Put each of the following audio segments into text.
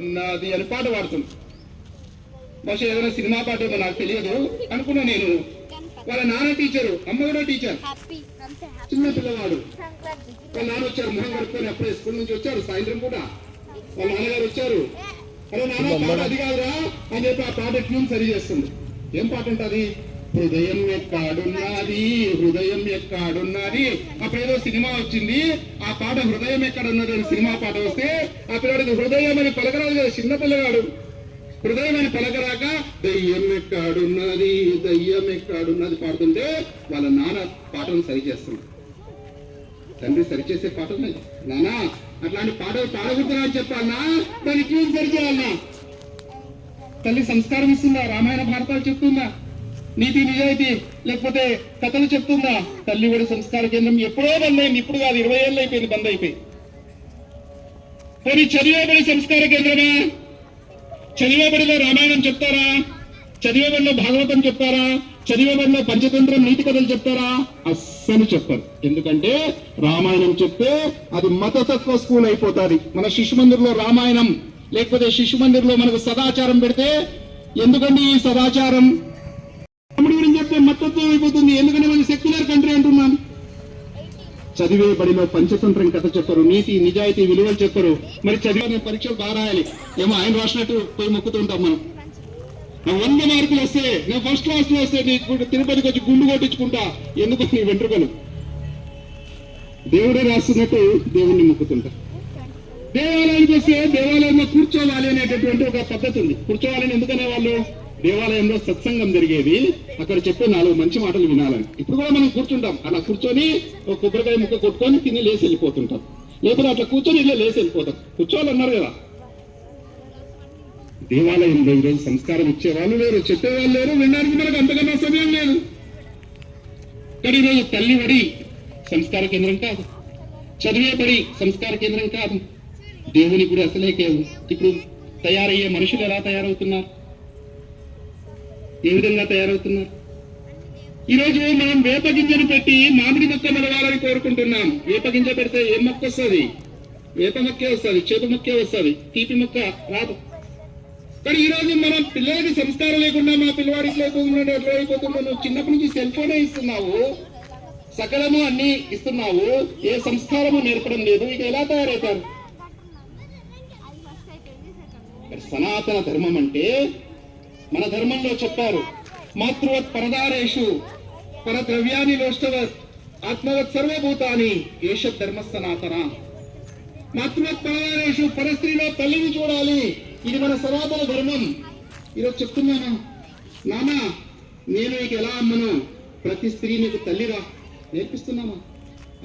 ఉన్నది అని పాట పాడుతుంది. బహుశా ఏదైనా సినిమా పాట ఏమో నాకు తెలియదు. అనుకున్నా నేను. వాళ్ళ నాన్న టీచరు అమ్మ కూడా టీచర్. చిన్న పిల్లవాడు. వాళ్ళ నాన్న వచ్చారు మొహం కడుక్కొని అప్పుడే స్కూల్ నుంచి వచ్చారు సాయంత్రం కూడా వాళ్ళ నాన్నగారు వచ్చారు. అరే నాన్న పాట అది కాదురా అని చెప్పి ఆ పాట ట్యూన్ సరి చేస్తుంది. ఏం పాట ఉంటుంది? హృదయం ఎక్కడున్నది? హృదయం ఎక్కడున్నది? అప్పుడు ఏదో సినిమా వచ్చింది. ఆ పాట హృదయం ఎక్కడున్నది అని సినిమా పాట వస్తే ఆ పిల్లడికి హృదయం అని పలకరాదు కదా చిన్న పిల్లగాడు. హృదయం అని పలకరాక దయ్యం ఎక్కడున్నది దయ్యం ఎక్కడున్నది పాడుతుంటే వాళ్ళ నాన్న పాటను సరి చేస్తుంది తండ్రి సరిచేసే పాట ఉన్నది. నానా అట్లాంటి పాటలు పాడకూడదు అని చెప్పాలన్నా దాన్ని ట్యూన్ సరి తల్లి సంస్కారం ఇస్తుందా? రామాయణ భారతాలు చెప్తుందా? నీతి నిజాయితీ లేకపోతే కథలు చెప్తుందా? తల్లి సంస్కార కేంద్రం ఎప్పుడో బంద్ అయింది. ఇప్పుడు కాదు ఇరవై ఏళ్ళు అయిపోయింది బంద్ అయిపోయి. పోనీ చదివేబడి సంస్కార కేంద్రమా? చదివేబడిలో రామాయణం చెప్తారా? చదివేబడిలో భాగవతం చెప్తారా? చదివేబడిలో పంచతంత్రం నీతి కథలు చెప్తారా? అస్సలు చెప్పరు. ఎందుకంటే రామాయణం చెప్తే అది మతతత్వ స్కూల్ అయిపోతుంది. మన శిశు మందిర్లో రామాయణం లేకపోతే శిశు మందిర్లో మనకు సదాచారం పెడితే ఎందుకండి ఈ సదాచారం? మతత్వం అయిపోతుంది ఎందుకంటే మనం సెక్యులర్ కంట్రీ అంటున్నాను చదివే బడిలో పంచతంత్రం కథ చెప్పరు నీతి నిజాయితీ విలువలు చెప్పరు. మరి చదివే పరీక్షలు బాగా రాయాలి. ఏమో ఆయన రాసినట్టు పోయి మొక్కుతుంటాం మనం. నా వంద మార్కులు వస్తే నేను ఫస్ట్ క్లాస్లో వస్తే నీకు తిరుపతికి వచ్చి గుండు కొట్టించుకుంటా. ఎందుకు నీ వెంట్రుకలు? దేవుడే రాస్తున్నట్టు దేవుణ్ణి మొక్కుతుంటా. దేవాలయానికి వస్తే దేవాలయంలో కూర్చోవాలి అనేటటువంటి ఒక పద్ధతి ఉంది. కూర్చోవాలని ఎందుకనే వాళ్ళు దేవాలయంలో సత్సంగం జరిగేది. అక్కడ చెప్పే నాలుగు మంచి మాటలు వినాలని. ఇప్పుడు కూడా మనం కూర్చుంటాం. అలా కూర్చొని ఒక కొబ్బరికాయ ముక్క కొట్టుకొని తిని లేచి వెళ్ళిపోతుంటాం. లేకపోతే అట్లా కూర్చొని ఇట్లా లేచి వెళ్ళిపోతాం. కూర్చోవాలన్నారు కదా. దేవాలయంలో ఈరోజు సంస్కారం ఇచ్చే వాళ్ళు లేరు చెప్పేవాళ్ళు లేరు వినడానికి మనకు అంతకన్నా సమయం లేదు. కానీ ఈరోజు తల్లి బడి సంస్కార కేంద్రం కాదు. చదివే బడి సంస్కార కేంద్రం కాదు. దేవుని కూడా అసలే కేవు ఇప్పుడు తయారయ్యే మనుషులు ఎలా తయారవుతున్నారు? ఏ విధంగా తయారవుతున్నారు. ఈరోజు మనం వేప గింజను పెట్టి మామిడి మొక్క మొలవాలని కోరుకుంటున్నాం. వేప గింజ పెడితే ఏం మొక్క వస్తుంది? వేప మొక్కే వస్తుంది చేప మొక్కే వస్తుంది తీపి మొక్క రాదు. కానీ ఈ రోజు మనం పిల్లలకి సంస్కారం లేకుండా మా పిల్లవాడు ఇట్లా అయిపోతున్నాడు అట్లా అయిపోతున్నాడు నువ్వు చిన్నప్పటి నుంచి సెల్ ఫోనే ఇస్తున్నావు. సకలము అన్ని ఇస్తున్నావు. ఏ సంస్కారము నేర్పడం లేదు. ఇక ఎలా తయారవుతారు? సనాతన ధర్మం అంటే మన ధర్మంలో చెప్పారు. మాతృవత్ పరదారేషు పరద్రవ్యాన్ని లోష్టవత్ ఆత్మవత్ సర్వభూతాని ఏష ధర్మ సనాతన. మాతృవత్ పరదారేషు పరస్త్రీలో తల్లిని చూడాలి. ఇది మన సనాతన ధర్మం. ఈరోజు చెప్తున్నాను. నానా నేను నీకు ఎలా అమ్మను? ప్రతి స్త్రీ నీకు తల్లిరా. నేర్పిస్తున్నామా?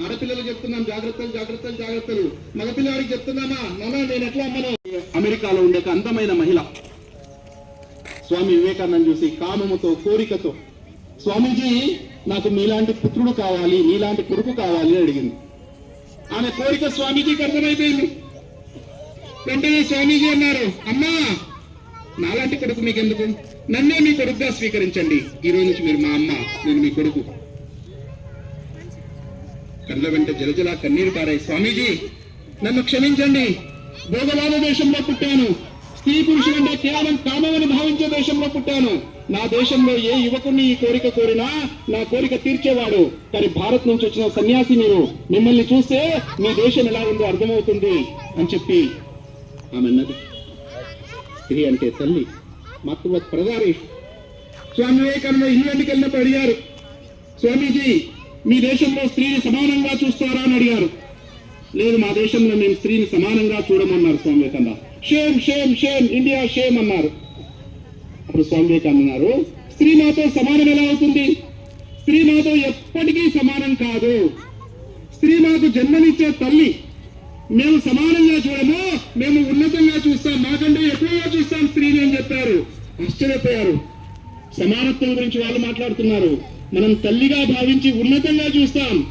ఆడపిల్లలు చెప్తున్నాం జాగ్రత్తలు జాగ్రత్తలు జాగ్రత్తలు. మగపిల్లవాడికి చెప్తున్నామా? నానా నేను ఎట్లా అమ్మను? అమెరికాలో ఉండే ఒక అందమైన మహిళ. స్వామి వివేకానంద చూసి కామముతో కోరికతో స్వామీజీ నాకు మీలాంటి పుత్రుడు కావాలి నీలాంటి కొడుకు కావాలి అడిగింది. ఆమె కోరిక స్వామీజీకి అర్థమైపోయింది. వెంటనే స్వామీజీ అన్నారు అమ్మా నాలాంటి కొడుకు మీకెందుకు? నన్నే మీ కొడుకుగా స్వీకరించండి. ఈ రోజు నుంచి మీరు మా అమ్మ నేను మీ కొడుకు. కళ్ళ వెంట జలజల కన్నీరు పారాయి స్వామీజీ నన్ను క్షమించండి. భోగలాల దేశంలో పుట్టాను. స్త్రీ పురుషుడు అంటే కేవలం కామమని భావించే దేశంలో పుట్టాను. నా దేశంలో ఏ యువకుని ఈ కోరిక కోరినా నా కోరిక తీర్చేవాడు. కానీ భారత్ నుంచి వచ్చిన సన్యాసి మీరు. మిమ్మల్ని చూస్తే మీ దేశం ఎలా ఉందో అర్థమవుతుంది అని చెప్పి ఆమె అన్నది. స్త్రీ అంటే తల్లి మాతృవత్ ప్రధాని స్వామి వివేకానంద ఇంగ్లాండ్కి వెళ్ళినప్పుడు అడిగారు. స్వామీజీ మీ దేశంలో స్త్రీని సమానంగా చూస్తారా అని అడిగారు. లేదు మా దేశంలో మేము స్త్రీని సమానంగా చూడమన్నారు Swami Vivekananda. Shame shame shame India shame అన్నారు. అప్పుడు స్వామి వివేకానంద స్త్రీ మాతో సమానం ఎలా అవుతుంది? స్త్రీ మాతో ఎప్పటికీ సమానం కాదు. స్త్రీ మాకు జన్మనిచ్చే తల్లి. మేము సమానంగా చూడము మేము ఉన్నతంగా చూస్తాం మాకంటే ఎక్కువగా చూస్తాం స్త్రీని అని చెప్పారు. ఆశ్చర్యపోయారు. సమానత్వం గురించి వాళ్ళు మాట్లాడుతున్నారు. మనం తల్లిగా భావించి ఉన్నతంగా చూస్తాం.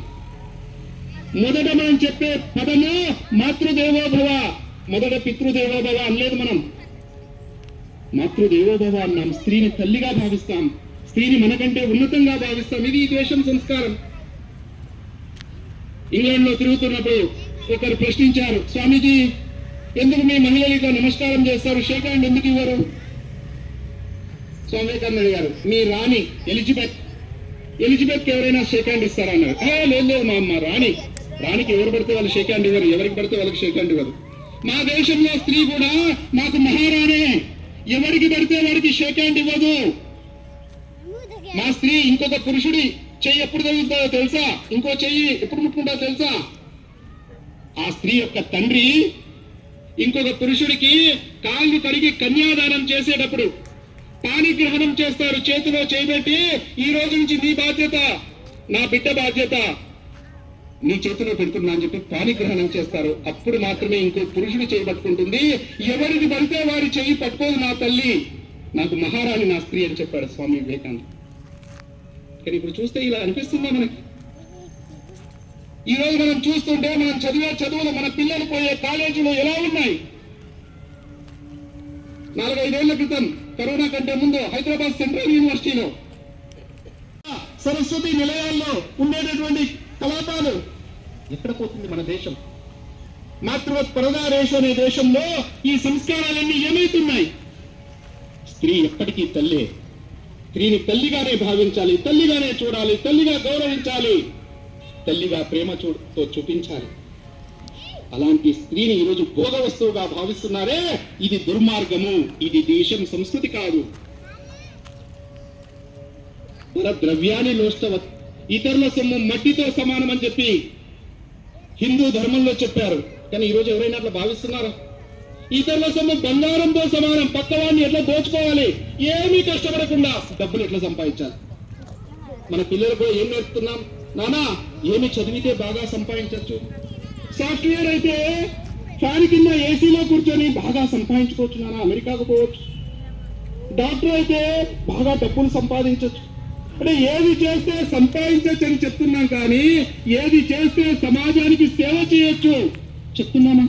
మొదట మనం చెప్పే పదము మాతృదేవోభవ. మొదట పితృదేవోభవ అనలేదు మనం. మాతృదేవోభవ అన్నాం. స్త్రీని తల్లిగా భావిస్తాం. స్త్రీని మనకంటే ఉన్నతంగా భావిస్తాం. ఇది ద్వేషం సంస్కారం. ఇంగ్లాండ్లో తిరుగుతున్నప్పుడు ఒకరు ప్రశ్నించారు స్వామీజీ ఎందుకు మీ మహిళలకు నమస్కారం చేస్తారు? షేక్ హ్యాండ్ ఎందుకు ఇవ్వరు? స్వామి వివేకానంద గారు మీ రాణి ఎలిజబెత్ ఎలిజబెత్ ఎవరైనా షేక్ హ్యాండ్ ఇస్తారా? అన్నారు. లేదు లేదు మా అమ్మ రాణి. రాణికి ఎవరు పడితే వాళ్ళు షేక్ హ్యాండ్ ఇవ్వరు. ఎవరికి పడితే వాళ్ళకి షేక్ హ్యాండ్ ఇవ్వరు. మా దేశంలో స్త్రీ కూడా మాకు మహారాణే. ఎవరికి పడితే వారికి షేక్ హ్యాండ్ ఇవ్వదు. మా స్త్రీ ఇంకొక పురుషుడి చెయ్యి ఎప్పుడు తగులుతుందో తెలుసా? ఇంకో చెయ్యి ఎప్పుడు ముట్టుకుంటో తెలుసా? ఆ స్త్రీ యొక్క తండ్రి ఇంకొక పురుషుడికి కాళ్ళు కడిగి కన్యాదానం చేసేటప్పుడు పాణిగ్రహణం చేస్తారు. చేతిలో చేయబెట్టి ఈ రోజు నుంచి నీ బాధ్యత నా బిడ్డ బాధ్యత. నీ చేతిలో పెడుతున్నా అని చెప్పి పాణిగ్రహణం చేస్తారు. అప్పుడు మాత్రమే ఇంకో పురుషుడు చేయి పట్టుకుంటుంది. ఎవరిని పడితే వారి చేయి పట్టుకోదు నా తల్లి. నాకు మహారాణి నా స్త్రీ అని చెప్పాడు స్వామి వివేకానంద. కానీ ఇప్పుడు చూస్తే ఇలా అనిపిస్తుందా మనకి? ఈ రోజు మనం చూస్తుంటే మనం చదివే చదువులు మన పిల్లలు పోయే కాలేజీలు ఎలా ఉన్నాయి? నాలుగైదేళ్ళ క్రితం కరోనా కంటే ముందు హైదరాబాద్ సెంట్రల్ యూనివర్సిటీలో సరస్వతి నిలయాల్లో ఉండేటటువంటి కలాపాలు ఎక్కడ పోతుంది మన దేశం? మాతృవత్ పరదారేషు అనే దేశంలో ఈ సంస్కారాలన్నీ ఏమైతున్నాయి? స్త్రీ ఎప్పటికీ తల్లే. స్త్రీని తల్లిగానే భావించాలి తల్లిగానే చూడాలి తల్లిగా గౌరవించాలి. తల్లిగా ప్రేమ చూతో చూపించాలి. అలాంటి స్త్రీని ఈరోజు భోగ వస్తువుగా భావిస్తున్నారే ఇది దుర్మార్గము ఇది దేశం సంస్కృతి కాదు. మన ద్రవ్యాన్ని నోష్టవ ఇతరుల సొమ్ము మట్టితో సమానం అని చెప్పి హిందూ ధర్మంలో చెప్పారు. కానీ ఈరోజు ఎవరైనా అట్లా భావిస్తున్నారా? ఇతరుల సొమ్ము బంగారంతో సమానం. పక్కవాడిని ఎట్లా దోచుకోవాలి? ఏమీ కష్టపడకుండా డబ్బులు ఎట్లా సంపాదించాలి? మన పిల్లలు కూడా ఏం నేర్పుతున్నాం? నానా ఏమి చదివితే బాగా సంపాదించవచ్చు సాఫ్ట్వేర్ అయితే ఫ్యాన్ కింద ఏసీలో కూర్చొని బాగా సంపాదించుకోవచ్చు నానా అమెరికాకు పోవచ్చు. డాక్టర్ అయితే బాగా డబ్బులు సంపాదించవచ్చు అంటే ఏది చేస్తే సంపాదించవచ్చు అని చెప్తున్నాం కానీ ఏది చేస్తే సమాజానికి సేవ చేయొచ్చు? చెప్తున్నామా?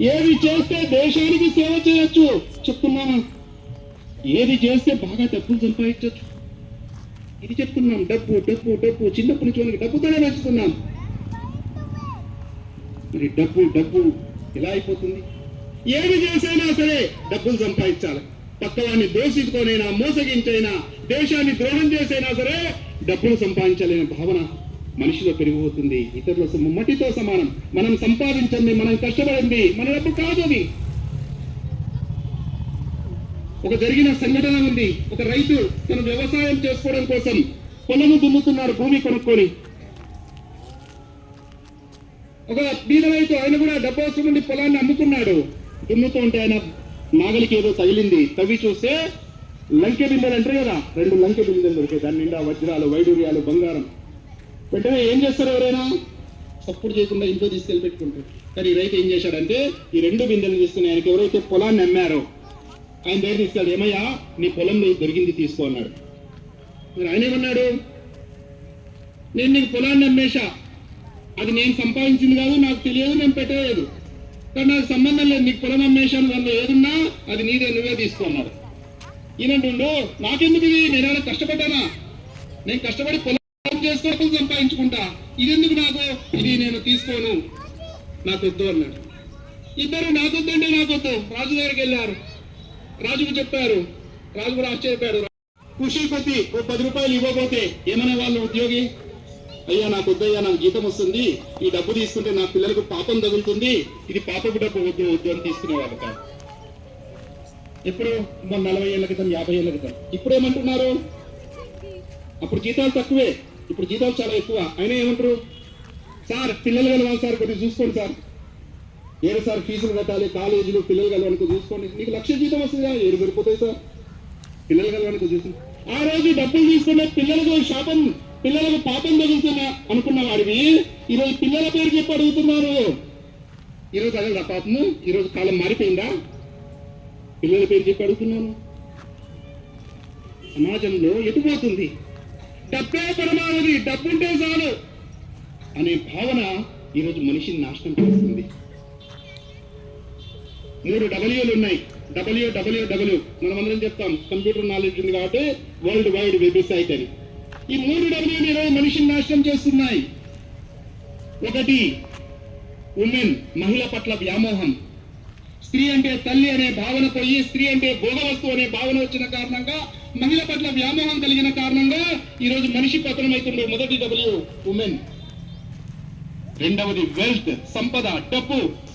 ఏది చేస్తే దేశానికి సేవ చేయొచ్చు? చెప్తున్నామా? ఏది చేస్తే బాగా డబ్బులు సంపాదించవచ్చు ఇది చెప్తున్నాం. డబ్బు డబ్బు డబ్బు. చిన్నప్పటి నుంచి మనకి డబ్బుతోనే పెంచుతున్నాం. మరి డబ్బు డబ్బు ఎలా అయిపోతుంది? ఏమి చేసైనా సరే డబ్బులు సంపాదించాలి. పక్కవాడిని దోషించుకోనైనా మోసగించైనా దేశాన్ని ద్రోహం చేసైనా సరే డబ్బులు సంపాదించాలనే భావన మనిషిలో పెరిగిపోతుంది. ఇతరుల సొమ్ము మట్టితో సమానం. మనం సంపాదించండి మనం కష్టపడింది మన డబ్బు కాదు అది ఒక జరిగిన సంఘటన ఉంది. ఒక రైతు తన వ్యవసాయం చేసుకోవడం కోసం పొలము దుమ్ముతున్నారు భూమి కొనుక్కొని. ఒక బీద రైతు ఆయన కూడా డబ్బు అవసరం పొలాన్ని అమ్ముకున్నాడు దుమ్ముతూ ఉంటే ఆయన నాగలికి ఏదో తగిలింది తవ్వి చూస్తే లంకె బిందెలు అంటారు కదా రెండు లంకె బిందెలు దొరికాయి దాని నిండా వజ్రాలు వైడూర్యాలు బంగారం. వెంటనే ఏం చేస్తారు ఎవరైనా? తప్పుడు చేయకుండా ఇంట్లో తీసుకెళ్ళి పెట్టుకుంటారు కానీ ఈ రైతు ఏం చేశాడంటే ఈ రెండు బిందెలు తీసుకుని ఆయనకి ఎవరైతే పొలాన్ని అమ్మారో ఆయన దగ్గర తీసుకెళ్ళి ఏమయ్యా నీ పొలంలో దొరికింది తీసుకో అన్నాడు. మరి ఆయన ఏమన్నాడు? నేను నీకు పొలాన్ని అమ్మేశా. అది నేను సంపాదించింది కాదు నాకు తెలియదు నేను పెట్టలేదు. నాకు సంబంధం లేదు నీకు పొలం అమ్మేశాను దానిలో ఏదున్నా అది నీదే నువ్వే తీసుకున్నాడు ఈయనంటుండు నాకెందుకు ఇది? నేను ఏమైనా కష్టపడ్డానా? నేను కష్టపడి పొలం చేసుకోవడం సంపాదించుకుంటా. ఇది ఎందుకు నాకు? ఇది నేను తీసుకోను. నాకు వద్దు అన్నాడు. ఇద్దరు నాకొద్దంటే నాకొద్దు. రాజు దగ్గరికి వెళ్ళారు. రాజుకు చెప్పారు. రాజు కూడా ఆశ్చర్యపోయాడు. ఖుషి కొద్ది ఓ పది రూపాయలు ఇవ్వబోతే ఏమనే వాళ్ళు ఉద్యోగి? అయ్యా నాకు వద్దయ్యా నాకు జీతం వస్తుంది. ఈ డబ్బు తీసుకుంటే నా పిల్లలకు పాపం తగులుతుంది. ఇది పాపపు డబ్బు వద్దు వద్దు అని తీసుకునేవాళ్ళు కాదు. ఎప్పుడు? మొన్న నలభై ఏళ్ళ క్రితం యాభై ఏళ్ళ క్రితం. ఇప్పుడు ఏమంటున్నారు? అప్పుడు జీతాలు తక్కువే. ఇప్పుడు జీతాలు చాలా ఎక్కువ. అయినా ఏమంటారు? సార్ పిల్లలు కలవాలి సార్ కొద్దిగా చూసుకోండి సార్. ఏడు సార్ ఫీజులు కట్టాలి కాలేజీలు పిల్లలు కలవడానికి చూసుకోండి. నీకు లక్ష జీతం వస్తుందా ఏడు సరిపోతాయి సార్. పిల్లలు కలవడానికి చూసుకోండి. ఆ రోజు డబ్బులు తీసుకునే పిల్లలకు శాపం పిల్లలకు పాపం తగులుతున్నా అనుకున్న వాడివి ఈరోజు పిల్లల పేరు చెప్పి అడుగుతున్నారు. ఈరోజు తగలదా పాపము. ఈరోజు కాలం మారిపోయిందా? పిల్లల పేరు చెప్పి అడుగుతున్నాను. సమాజంలో ఎటుపోతుంది? డబ్బే పరమావధి డబ్బుంటే చాలు అనే భావన ఈరోజు మనిషిని నాశనం చేస్తుంది. మూడు డబ్ల్యూలు ఉన్నాయి. W W W. మనం అందరం చెప్తాం కంప్యూటర్ నాలెడ్జ్ ఉంది కాబట్టి వరల్డ్ వైడ్ వెబ్సైట్ అని. ఈ మూడు డబ్ల్యూలు ఈరోజు మనిషిని నాశనం చేస్తున్నాయి. ఒకటి ఉమెన్ మహిళ పట్ల వ్యామోహం. స్త్రీ అంటే తల్లి అనే భావన పోయి స్త్రీ అంటే భోగ వస్తువు అనే భావన వచ్చిన కారణంగా మహిళ పట్ల వ్యామోహం కలిగిన కారణంగా ఈ రోజు మనిషి పతనమవుతుండే మొదటి డబ్ల్యూ ఉమెన్. రెండవది వెల్త్ సంపద డబ్బు.